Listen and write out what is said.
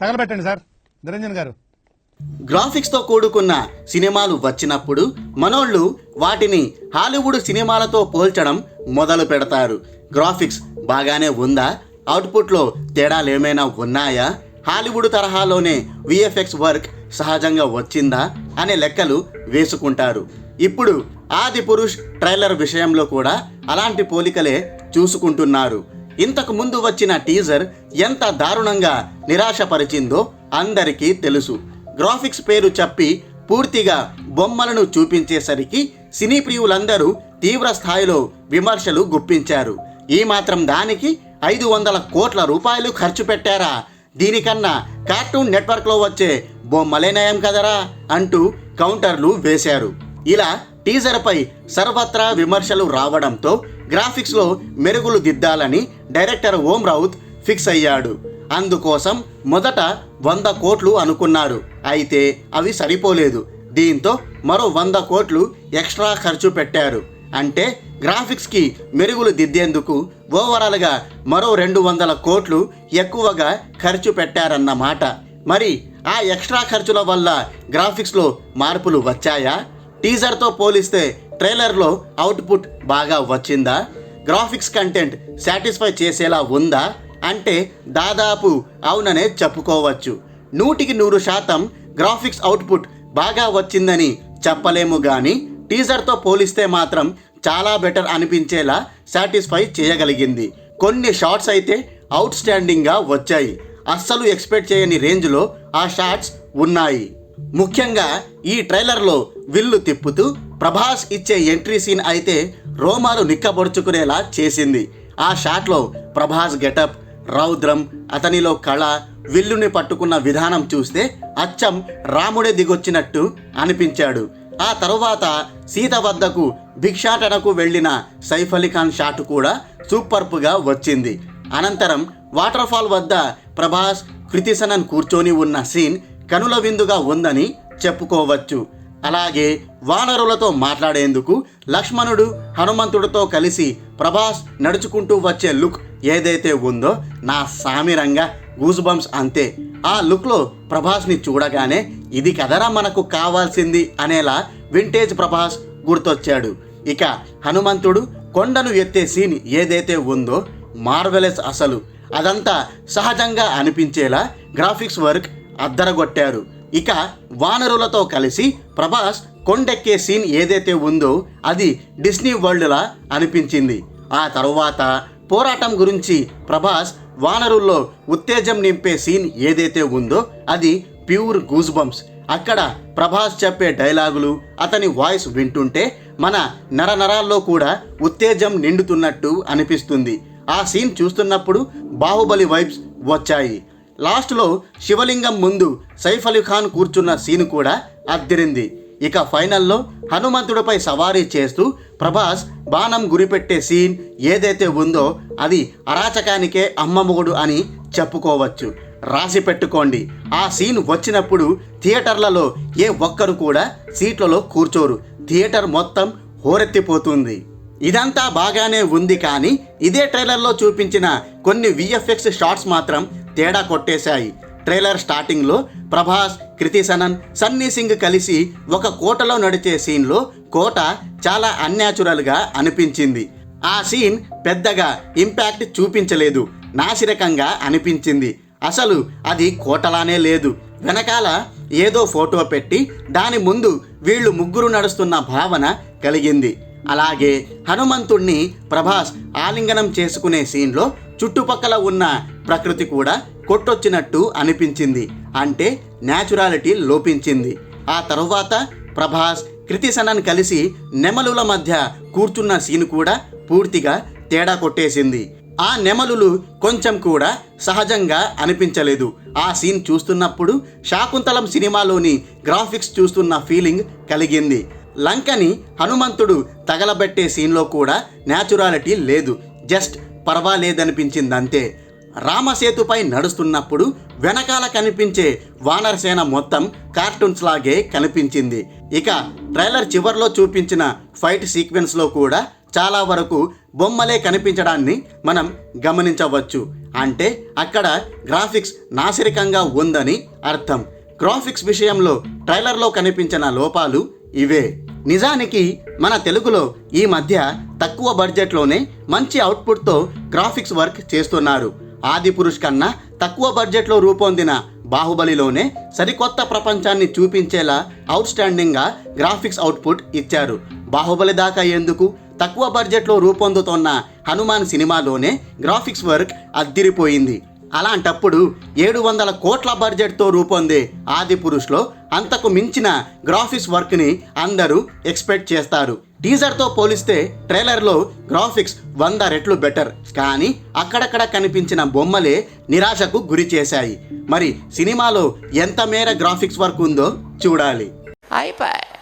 తగలబెట్టండి sir. Niranjan గారు. గ్రాఫిక్స్తో కూడుకున్న సినిమాలు వచ్చినప్పుడు మనోళ్ళు వాటిని హాలీవుడ్ సినిమాలతో పోల్చడం మొదలు పెడతారు. గ్రాఫిక్స్ బాగానే ఉందా? అవుట్పుట్లో తేడాలు ఏమైనా ఉన్నాయా? హాలీవుడ్ తరహాలోనే విఎఫ్ఎక్స్ వర్క్ సహజంగా వచ్చిందా? అనే లెక్కలు వేసుకుంటారు. ఇప్పుడు ఆది పురుష్ ట్రైలర్ విషయంలో కూడా అలాంటి పోలికలే చూసుకుంటున్నారు. ఇంతకు ముందు వచ్చిన టీజర్ ఎంత దారుణంగా నిరాశపరిచిందో అందరికీ తెలుసు. గ్రాఫిక్స్ పేరు చెప్పి పూర్తిగా బొమ్మలను చూపించేసరికి సినీ ప్రియులందరూ తీవ్ర స్థాయిలో విమర్శలు గుప్పించారు. ఈ మాత్రం దానికి ఐదు వందల కోట్ల రూపాయలు ఖర్చు పెట్టారా? దీనికన్నా కార్టూన్ నెట్వర్క్లో వచ్చే బొమ్మలే నయం కదరా? అంటూ కౌంటర్లు వేశారు. ఇలా టీజర్పై సర్వత్రా విమర్శలు రావడంతో గ్రాఫిక్స్లో మెరుగులు దిద్దాలని డైరెక్టర్ ఓం రౌత్ ఫిక్స్ అయ్యాడు. అందుకోసం మొదట వంద కోట్లు అనుకున్నారు అయితే అవి సరిపోలేదు. దీంతో మరో వంద కోట్లు ఎక్స్ట్రా ఖర్చు పెట్టారు. అంటే గ్రాఫిక్స్కి మెరుగులు దిద్దేందుకు ఓవరాల్గా మరో రెండు వందల కోట్లు ఎక్కువగా ఖర్చు పెట్టారన్నమాట. మరి ఆ ఎక్స్ట్రా ఖర్చుల వల్ల గ్రాఫిక్స్లో మార్పులు వచ్చాయా? టీజర్తో పోలిస్తే ట్రైలర్లో అవుట్పుట్ బాగా వచ్చిందా? గ్రాఫిక్స్ కంటెంట్ సాటిస్ఫై చేసేలా ఉందా? అంటే దాదాపు అవుననే చెప్పుకోవచ్చు. నూటికి నూరు శాతం గ్రాఫిక్స్ అవుట్పుట్ బాగా వచ్చిందని చెప్పలేము కానీ టీజర్తో పోలిస్తే మాత్రం చాలా బెటర్ అనిపించేలా సాటిస్ఫై చేయగలిగింది. కొన్ని షార్ట్స్ అయితే అవుట్ స్టాండింగ్గా వచ్చాయి. అస్సలు ఎక్స్పెక్ట్ చేయని రేంజ్లో ఆ షార్ట్స్ ఉన్నాయి. ముఖ్యంగా ఈ ట్రైలర్లో విల్లు తిప్పుతూ ప్రభాస్ ఇచ్చే ఎంట్రీ సీన్ అయితే రోమాలు నిక్కబొడుచుకునేలా చేసింది. ఆ షాట్లో ప్రభాస్ గెటప్ రౌద్రం అతనిలో కళ విల్లుని పట్టుకున్న విధానం చూస్తే అచ్చం రాముడే దిగొచ్చినట్టు అనిపించాడు. ఆ తరువాత సీత వద్దకు భిక్షాటనకు వెళ్ళిన సైఫ్ అలీ ఖాన్ షాట్ కూడా సూపర్ప్గా వచ్చింది. అనంతరం వాటర్ ఫాల్ వద్ద ప్రభాస్ కృతిసనన్ కూర్చొని ఉన్న సీన్ కనుల విందుగా ఉందని చెప్పుకోవచ్చు. అలాగే వానరులతో మాట్లాడేందుకు లక్ష్మణుడు హనుమంతుడితో కలిసి ప్రభాస్ నడుచుకుంటూ వచ్చే లుక్ ఏదైతే ఉందో నా సామిరంగా గూస్ బంప్స్ అంతే. ఆ లుక్లో ప్రభాస్ని చూడగానే ఇది కదరా మనకు కావాల్సింది అనేలా వింటేజ్ ప్రభాస్ గుర్తొచ్చాడు. ఇక హనుమంతుడు కొండను ఎత్తే సీన్ ఏదైతే ఉందో మార్వెలస్ అసలు. అదంతా సహజంగా అనిపించేలా గ్రాఫిక్స్ వర్క్ అద్దరగొట్టారు. ఇక వానరులతో కలిసి ప్రభాస్ కొండెక్కే సీన్ ఏదైతే ఉందో అది డిస్నీ వరల్డ్లా అనిపించింది. ఆ తరువాత పోరాటం గురించి ప్రభాస్ వానరుల్లో ఉత్తేజం నింపే సీన్ ఏదైతే ఉందో అది ప్యూర్ గూజ్ బంప్స్ అక్కడ ప్రభాస్ చెప్పే డైలాగులు అతని వాయిస్ వింటుంటే మన నరనరాల్లో కూడా ఉత్తేజం నిండుతున్నట్టు అనిపిస్తుంది. ఆ సీన్ చూస్తున్నప్పుడు బాహుబలి వైబ్స్ వచ్చాయి. లాస్ట్లో శివలింగం ముందు సైఫ్ అలీ ఖాన్ కూర్చున్న సీన్ కూడా అద్దెరింది. ఇక ఫైనల్లో హనుమంతుడిపై సవారీ చేస్తూ ప్రభాస్ బాణం గురిపెట్టే సీన్ ఏదైతే ఉందో అది అరాచకానికే అమ్మమొగుడు అని చెప్పుకోవచ్చు. రాసి పెట్టుకోండి. ఆ సీన్ వచ్చినప్పుడు థియేటర్లలో ఏ ఒక్కరు కూడా సీట్లలో కూర్చోరు. థియేటర్ మొత్తం హోరెత్తిపోతుంది. ఇదంతా బాగానే ఉంది కానీ ఇదే ట్రైలర్లో చూపించిన కొన్ని విఎఫ్ఎక్స్ షార్ట్స్ మాత్రం తేడా కొట్టేశాయి. ట్రైలర్ స్టార్టింగ్లో ప్రభాస్ కృతి సనన్ సన్నీ సింగ్ కలిసి ఒక కోటలో నడిచే సీన్లో కోట చాలా అన్యాచురల్గా అనిపించింది. ఆ సీన్ పెద్దగా ఇంపాక్ట్ చూపించలేదు నాసిరకంగా అనిపించింది. అసలు అది కోటలానే లేదు. వెనకాల ఏదో ఫోటో పెట్టి దాని ముందు వీళ్ళు ముగ్గురు నడుస్తున్న భావన కలిగింది. అలాగే హనుమంతుణ్ణి ప్రభాస్ ఆలింగనం చేసుకునే సీన్లో చుట్టుపక్కల ఉన్న ప్రకృతి కూడా కొట్టొచ్చినట్టు అనిపించింది. అంటే న్యాచురాలిటీ లోపించింది. ఆ తరువాత ప్రభాస్ కృతి సనన్ కలిసి నెమలుల మధ్య కూర్చున్న సీన్ కూడా పూర్తిగా తేడా కొట్టేసింది. ఆ నెమలులు కొంచెం కూడా సహజంగా అనిపించలేదు. ఆ సీన్ చూస్తున్నప్పుడు శాకుంతలం సినిమాలోని గ్రాఫిక్స్ చూస్తున్న ఫీలింగ్ కలిగింది. లంకని హనుమంతుడు తగలబెట్టే సీన్లో కూడా న్యాచురాలిటీ లేదు. జస్ట్ పర్వాలేదనిపించింది అంతే రామసేతుపై నడుస్తున్నప్పుడు వెనకాల కనిపించే వానరసేన మొత్తం కార్టూన్స్ లాగే కనిపించింది. ఇక ట్రైలర్ చివర్లో చూపించిన ఫైట్ సీక్వెన్స్లో కూడా చాలా వరకు బొమ్మలే కనిపించడాన్ని మనం గమనించవచ్చు. అంటే అక్కడ గ్రాఫిక్స్ నాసిరికంగా ఉందని అర్థం. గ్రాఫిక్స్ విషయంలో ట్రైలర్లో కనిపించిన లోపాలు ఇవే. నిజానికి మన తెలుగులో ఈ మధ్య తక్కువ బడ్జెట్లోనే మంచి అవుట్పుట్తో గ్రాఫిక్స్ వర్క్ చేస్తున్నారు. ఆది పురుష్ కన్నా తక్కువ బడ్జెట్లో రూపొందిన బాహుబలిలోనే సరికొత్త ప్రపంచాన్ని చూపించేలా అవుట్ స్టాండింగ్గా గ్రాఫిక్స్ అవుట్పుట్ ఇచ్చారు. బాహుబలి దాకా ఎందుకు? తక్కువ బడ్జెట్లో రూపొందుతున్న హనుమాన్ సినిమాలోనే గ్రాఫిక్స్ వర్క్ అద్దిరిపోయింది. అలాంటప్పుడు ఏడు వందల కోట్ల బడ్జెట్తో రూపొందే ఆది పురుష్లో అంతకు మించిన గ్రాఫిక్స్ వర్క్ని అందరూ ఎక్స్పెక్ట్ చేస్తారు. టీజర్తో పోలిస్తే ట్రైలర్లో గ్రాఫిక్స్ వంద రెట్లు బెటర్. కానీ అక్కడక్కడ కనిపించిన బొమ్మలే నిరాశకు గురి చేశాయి. మరి సినిమాలో ఎంత మేర గ్రాఫిక్స్ వర్క్ ఉందో చూడాలి. అయిపోయి